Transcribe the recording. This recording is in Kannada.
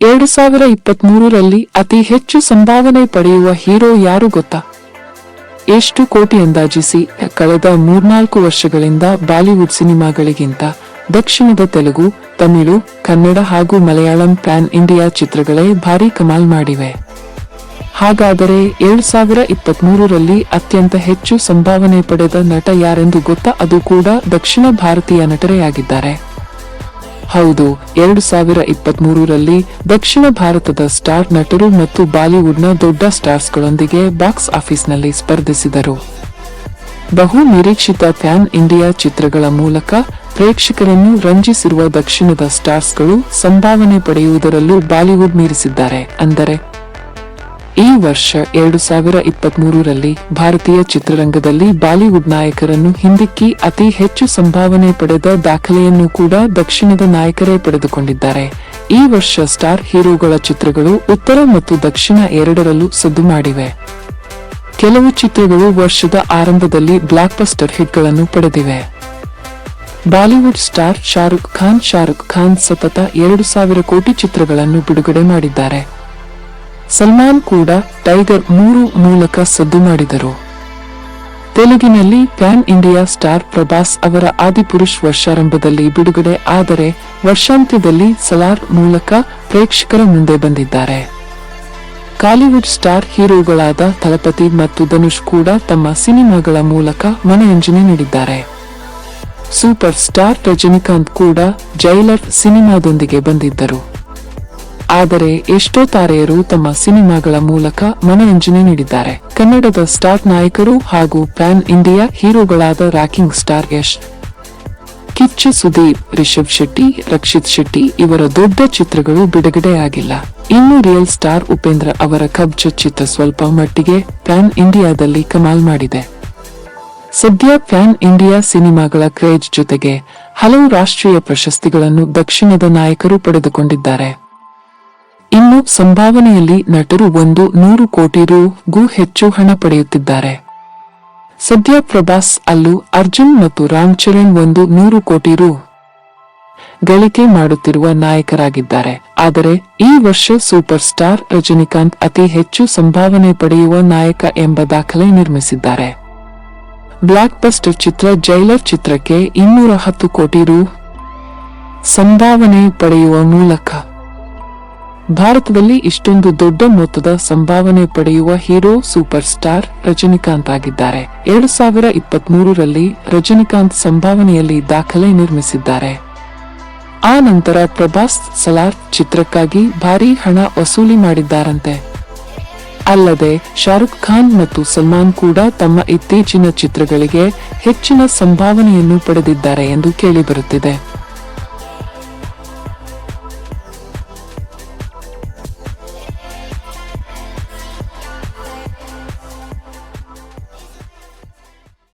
ಎರಡು ಸಾವಿರ ಇಪ್ಪತ್ಮೂರರಲ್ಲಿ ಅತಿ ಹೆಚ್ಚು ಸಂಭಾವನೆ ಪಡೆಯುವ ಹೀರೋ ಯಾರು ಗೊತ್ತಾ? ಎಷ್ಟು ಕೋಟಿ ಅಂದಾಜಿಸಿ ಕಳೆದ ಮೂರ್ನಾಲ್ಕು ವರ್ಷಗಳಿಂದ ಬಾಲಿವುಡ್ ಸಿನಿಮಾಗಳಿಗಿಂತ ದಕ್ಷಿಣದ ತೆಲುಗು, ತಮಿಳು, ಕನ್ನಡ ಹಾಗೂ ಮಲಯಾಳಂ ಪ್ಯಾನ್ ಇಂಡಿಯಾ ಚಿತ್ರಗಳೇ ಭಾರಿ ಕಮಾಲ್ ಮಾಡಿವೆ. ಹಾಗಾದರೆ ಏಳು ಸಾವಿರ ಇಪ್ಪತ್ಮೂರರಲ್ಲಿ ಅತ್ಯಂತ ಹೆಚ್ಚು ಸಂಭಾವನೆ ಪಡೆದ ನಟ ಯಾರೆಂದು ಗೊತ್ತಾ? ಅದು ಕೂಡ ದಕ್ಷಿಣ ಭಾರತೀಯ ನಟರೇ ಆಗಿದ್ದಾರೆ. ಹೌದು, ಎರಡು ಸಾವಿರ ಇಪ್ಪತ್ತ್ ಮೂರರಲ್ಲಿ ದಕ್ಷಿಣ ಭಾರತದ ಸ್ಟಾರ್ ನಟರು ಮತ್ತು ಬಾಲಿವುಡ್ನ ದೊಡ್ಡ ಸ್ಟಾರ್ಸ್ಗಳೊಂದಿಗೆ ಬಾಕ್ಸ್ ಆಫೀಸ್ನಲ್ಲಿ ಸ್ಪರ್ಧಿಸಿದರು. ಬಹು ನಿರೀಕ್ಷಿತ ಫ್ಯಾನ್ ಇಂಡಿಯಾ ಚಿತ್ರಗಳ ಮೂಲಕ ಪ್ರೇಕ್ಷಕರನ್ನು ರಂಜಿಸಿರುವ ದಕ್ಷಿಣದ ಸ್ಟಾರ್ಸ್ಗಳು ಸಂಭಾವನೆ ಪಡೆಯುವುದರಲ್ಲೂ ಬಾಲಿವುಡ್ ಮೀರಿಸಿದ್ದಾರೆ. ಅಂದರೆ ಈ ವರ್ಷ ಎರಡು ಸಾವಿರ ಇಪ್ಪತ್ಮೂರರಲ್ಲಿ ಭಾರತೀಯ ಚಿತ್ರರಂಗದಲ್ಲಿ ಬಾಲಿವುಡ್ ನಾಯಕರನ್ನು ಹಿಂದಿಕ್ಕಿ ಅತಿ ಹೆಚ್ಚು ಸಂಭಾವನೆ ಪಡೆದ ದಾಖಲೆಯನ್ನು ಕೂಡ ದಕ್ಷಿಣದ ನಾಯಕರೇ ಪಡೆದುಕೊಂಡಿದ್ದಾರೆ. ಈ ವರ್ಷ ಸ್ಟಾರ್ ಹೀರೋಗಳ ಚಿತ್ರಗಳು ಉತ್ತರ ಮತ್ತು ದಕ್ಷಿಣ ಎರಡರಲ್ಲೂ ಸದ್ದು ಮಾಡಿವೆ. ಕೆಲವು ಚಿತ್ರಗಳು ವರ್ಷದ ಆರಂಭದಲ್ಲಿ ಬ್ಲಾಕ್ ಬಸ್ಟರ್ ಹಿಟ್ಗಳನ್ನು ಪಡೆದಿವೆ. ಬಾಲಿವುಡ್ ಸ್ಟಾರ್ ಶಾರುಖ್ ಖಾನ್ ಶಾರುಖ್ ಖಾನ್ ಸತತ ಎರಡು ಸಾವಿರ ಕೋಟಿ ಚಿತ್ರಗಳನ್ನು ಬಿಡುಗಡೆ ಮಾಡಿದ್ದಾರೆ. ಸಲ್ಮಾನ್ ಕೂಡ ಟೈಗರ್ ಮೂರು ಮೂಲಕ ಸದ್ದು ಮಾಡಿದರು. ತೆಲುಗಿನಲ್ಲಿ ಪ್ಯಾನ್ ಇಂಡಿಯಾ ಸ್ಟಾರ್ ಪ್ರಭಾಸ್ ಅವರ ಆದಿಪುರುಷ್ ವರ್ಷಾರಂಭದಲ್ಲಿ ಬಿಡುಗಡೆ ಆದರೆ ವರ್ಷಾಂತ್ಯದಲ್ಲಿ ಸಲಾರ್ ಮೂಲಕ ಪ್ರೇಕ್ಷಕರ ಮುಂದೆ ಬಂದಿದ್ದಾರೆ. ಕಾಲಿವುಡ್ ಸ್ಟಾರ್ ಹೀರೋಗಳಾದ ತಲಪತಿ ಮತ್ತು ಧನುಷ್ ಕೂಡ ತಮ್ಮ ಸಿನಿಮಾಗಳ ಮೂಲಕ ಮನರಂಜನೆ ನೀಡಿದ್ದಾರೆ. ಸೂಪರ್ ಸ್ಟಾರ್ ರಜನಿಕಾಂತ್ ಕೂಡ ಜೈಲರ್ ಸಿನಿಮಾದೊಂದಿಗೆ ಬಂದಿದ್ದರು. ಆದರೆ ಎಷ್ಟೋ ತಾರೆಯರು ತಮ್ಮ ಸಿನಿಮಾಗಳ ಮೂಲಕ ಮನರಂಜನೆ ನೀಡಿದ್ದಾರೆ. ಕನ್ನಡದ ಸ್ಟಾರ್ ನಾಯಕರು ಹಾಗೂ ಪ್ಯಾನ್ ಇಂಡಿಯಾ ಹೀರೋಗಳಾದ ರಾಕಿಂಗ್ ಸ್ಟಾರ್ ಯಶ್, ಕಿಚ್ಚ ಸುದೀಪ್, ರಿಷಬ್ ಶೆಟ್ಟಿ, ರಕ್ಷಿತ್ ಶೆಟ್ಟಿ ಇವರ ದೊಡ್ಡ ಚಿತ್ರಗಳು ಬಿಡುಗಡೆಯಾಗಿಲ್ಲ. ಇನ್ನು ರಿಯಲ್ ಸ್ಟಾರ್ ಉಪೇಂದ್ರ ಅವರ ಕಬ್ಜ ಚಿತ್ರ ಸ್ವಲ್ಪ ಮಟ್ಟಿಗೆ ಪ್ಯಾನ್ ಇಂಡಿಯಾದಲ್ಲಿ ಕಮಾಲ್ ಮಾಡಿದೆ. ಸದ್ಯ ಪ್ಯಾನ್ ಇಂಡಿಯಾ ಸಿನಿಮಾಗಳ ಕ್ರೇಜ್ ಜೊತೆಗೆ ಹಲವು ರಾಷ್ಟ್ರೀಯ ಪ್ರಶಸ್ತಿಗಳನ್ನು ದಕ್ಷಿಣದ ನಾಯಕರು ಪಡೆದುಕೊಂಡಿದ್ದಾರೆ. ಇನ್ನು ಸಂಭಾವನೆಯಲ್ಲಿ ನಟರು ಒಂದು ನೂರು ಕೋಟಿ ರೂಗೂ ಹೆಚ್ಚು ಹಣ ಪಡೆಯುತ್ತಿದ್ದಾರೆ. ಸದ್ಯ ಪ್ರಭಾಸ್, ಅಲ್ಲೂ, ಅರ್ಜುನ್ ಮತ್ತು ರಾಮ್ ಚರಣ್ ಒಂದು ನೂರು ಕೋಟಿ ರು ಗಳಿಕೆ ಮಾಡುತ್ತಿರುವ ನಾಯಕರಾಗಿದ್ದಾರೆ. ಆದರೆ ಈ ವರ್ಷ ಸೂಪರ್ ಸ್ಟಾರ್ ರಜನಿಕಾಂತ್ ಅತಿ ಹೆಚ್ಚು ಸಂಭಾವನೆ ಪಡೆಯುವ ನಾಯಕ ಎಂಬ ದಾಖಲೆ ನಿರ್ಮಿಸಿದ್ದಾರೆ. ಬ್ಲಾಕ್ ಬಸ್ಟರ್ ಚಿತ್ರ ಜೈಲರ್ ಚಿತ್ರಕ್ಕೆ ಇನ್ನೂರ ಹತ್ತು ಕೋಟಿ ರು ಸಂಭಾವನೆ ಪಡೆಯುವ ಮೂಲಕ ಭಾರತದಲ್ಲಿ ಇಷ್ಟೊಂದು ದೊಡ್ಡ ಮೊತ್ತದ ಸಂಭಾವನೆ ಪಡೆಯುವ ಹೀರೋ ಸೂಪರ್ ಸ್ಟಾರ್ ರಜನಿಕಾಂತ್ ಆಗಿದ್ದಾರೆ. ಎರಡು ಸಾವಿರ ಇಪ್ಪತ್ಮೂರರಲ್ಲಿ ರಜನಿಕಾಂತ್ ಸಂಭಾವನೆಯಲ್ಲಿ ದಾಖಲೆ ನಿರ್ಮಿಸಿದ್ದಾರೆ. ಆ ನಂತರ ಪ್ರಭಾಸ್ ಸಲಾರ್ ಚಿತ್ರಕ್ಕಾಗಿ ಭಾರೀ ಹಣ ವಸೂಲಿ ಮಾಡಿದ್ದಾರಂತೆ. ಅಲ್ಲದೆ ಶಾರುಖ್ ಖಾನ್ ಮತ್ತು ಸಲ್ಮಾನ್ ಕೂಡ ತಮ್ಮ ಇತ್ತೀಚಿನ ಚಿತ್ರಗಳಿಗೆ ಹೆಚ್ಚಿನ ಸಂಭಾವನೆಯನ್ನು ಪಡೆದಿದ್ದಾರೆ ಎಂದು ಕೇಳಿಬರುತ್ತಿದೆ.